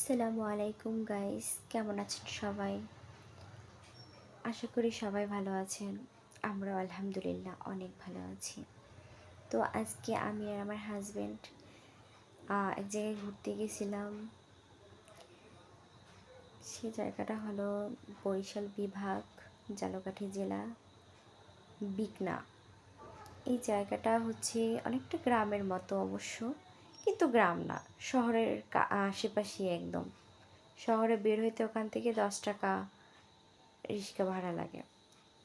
আসসালামু আলাইকুম গাইস কেমন আছেন সবাই? আশা করি সবাই ভালো আছেন, আমরাও আলহামদুলিল্লাহ অনেক ভালো আছি। তো আজকে আমি আর আমার হাজব্যান্ড এক জায়গায় ঘুরতে গেছিলাম। সে জায়গাটা হলো বরিশাল বিভাগ, জালকাঠি জেলা, বিকনা। এই জায়গাটা হচ্ছে অনেকটা গ্রামের মতো অবশ্য। কিন্তু গ্রাম না, শহরের আশেপাশে একদম। শহরে বের হইতে ওখান থেকে দশ টাকা রিক্সা ভাড়া লাগে।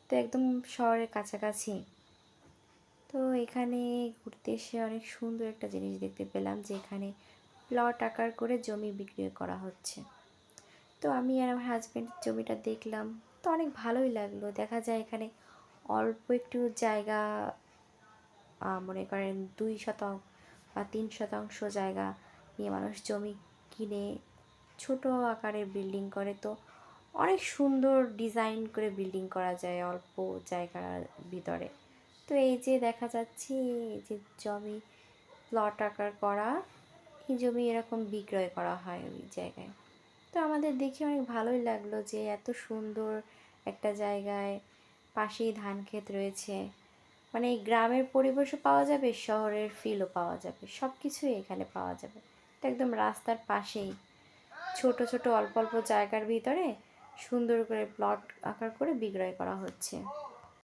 তো একদম শহরের কাছাকাছি। তো এখানে ঘুরতে এসে অনেক সুন্দর একটা জিনিস দেখতে পেলাম যে এখানে প্লট আকার করে জমি বিক্রি করা হচ্ছে। তো আমি আর আমার হাজব্যান্ড জমিটা দেখলাম। তো অনেক ভালোই লাগল। দেখা যায় এখানে অল্প একটু জায়গা মনে করেন দুই শতাংশ বা তিন শতাংশ জায়গা নিয়ে মানুষ জমি কিনে ছোট আকারের বিল্ডিং করে। তো অনেক সুন্দর ডিজাইন করে বিল্ডিং করা যায় অল্প জায়গার ভিতরে। তো এই যে দেখা যাচ্ছে এই যে জমি প্লট আকার করা, এই জমি এরকম বিক্রয় করা হয় ওই জায়গায়। তো আমাদের দেখে অনেক ভালোই লাগল যে এত সুন্দর একটা জায়গায় পাশেই ধান ক্ষেত রয়েছে। মানে এই গ্রামের পরিবেশও পাওয়া যাবে, শহরের ফিলও পাওয়া যাবে সব কিছুই এখানে পাওয়া যাবে। তো একদম রাস্তার পাশেই। ছোট ছোট, অল্প অল্প জায়গার ভিতরে সুন্দর করে প্লট আকার করে বিক্রয় করা হচ্ছে।